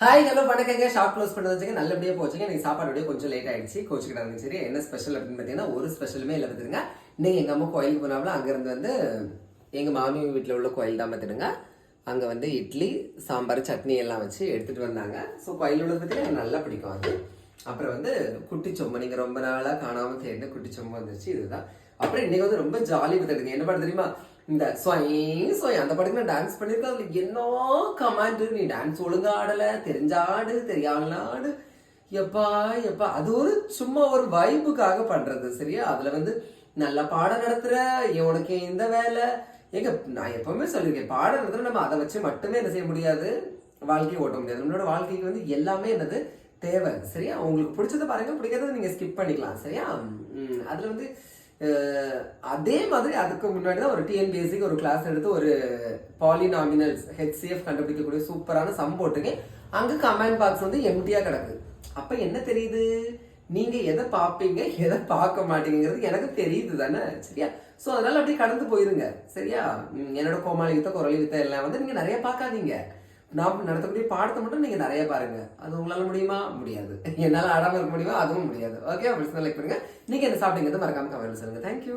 Hi hello வணக்கங்க. Shop close பண்ணது வச்சுங்க நல்லபடியாக போச்சுங்க. நீங்கள் சாப்பாடு விட கொஞ்சம் லேட் ஆயிடுச்சு. கோச்சுக்கிட்டாங்க சரி என்ன ஸ்பெஷல் அப்படின்னு பார்த்தீங்கன்னா ஒரு ஸ்பெஷலுமே இல்லை பார்த்துருங்க நீங்கள் எங்கள் அம்மா கோயிலுக்கு போனாலும் அங்கேருந்து வந்து எங்கள் மாமி வீட்டில் உள்ள கோயில் தான் பார்த்துடுங்க அங்கே வந்து இட்லி சாம்பார் சட்னி எல்லாம் வச்சு எடுத்துகிட்டு வந்தாங்க. ஸோ கோயில் உள்ளது பார்த்தீங்கன்னா எனக்கு நல்லா பிடிக்கும் அது. அப்புறம் வந்து குட்டி சொம்பு நீங்கள் ரொம்ப நாளாக காணாமல் சேர்ந்த குட்டி சொம்பு வந்துச்சு இதுதான். அப்புறம் இன்றைக்கி வந்து ரொம்ப ஜாலி பார்த்துடுங்க என்ன பண்ண தெரியுமா? இந்த சொய் சொய் அந்த பாட்டுக்கு நான் டான்ஸ் பண்ணியிருக்கேன் அதுல என்ன கமாண்ட் நீ டான்ஸ் ஒழுங்கா ஆடல. தெரிஞ்சாடு தெரியாமல ஆடு. எப்பா எப்பா. அது ஒரு சும்மா ஒரு வைப்புக்காக பண்றது சரியா? அதுல வந்து நல்லா பாடம் நடத்துற உனக்கு இந்த வேலை. எங்க நான் எப்பவுமே சொல்லியிருக்கேன் பாடம் நடத்துற நம்ம அதை வச்சு மட்டுமே என்ன செய்ய முடியாது? வாழ்க்கையை ஓட்ட முடியாது. நம்மளோட வாழ்க்கைக்கு வந்து எல்லாமே என்னது? தேவை சரியா? உங்களுக்கு பிடிச்சதை பாருங்க. பிடிக்கிறத நீங்க ஸ்கிப் பண்ணிக்கலாம் சரியா? அதில் அதுல வந்து அதே மாதிரி அதுக்கு முன்னாடி தான் ஒரு டிஎன்பிஎஸ்சிக்கு ஒரு கிளாஸ் எடுத்து ஒரு பாலினாமினல்ஸ் ஹெச்சிஎஃப் கண்டுபிடிக்கக்கூடிய சூப்பரான சம் போட்டிருக்கேன். அங்கே கமெண்ட் பாக்ஸ் வந்து எம்டியாக கிடக்கு. அப்போ என்ன தெரியுது? நீங்கள் எதை பார்ப்பீங்க எதை பார்க்க மாட்டீங்கிறது எனக்கு தெரியுது தானே சரியா? ஸோ அதனால அப்படியே கடந்து போயிருங்க சரியா? என்னோட கோமாளி வித்த குரலி வித்த எல்லாம் வந்து நீங்கள் நிறைய பார்க்காதீங்க. நான் நடத்தக்கூடிய பாடத்தை மட்டும் நீங்கள் நிறைய பாருங்க. அது உங்களால் முடியுமா? முடியாது. என்னால் ஆடாமல் இருக்க முடியுமா? அதுவும் முடியாது. ஓகே அப்படி லைக் பண்ணுங்கள் நீங்கள் என்ன சாப்பிட்டீங்கிறது மறக்காமல் கமெண்ட் சொல்லுங்கள் தேங்க்யூ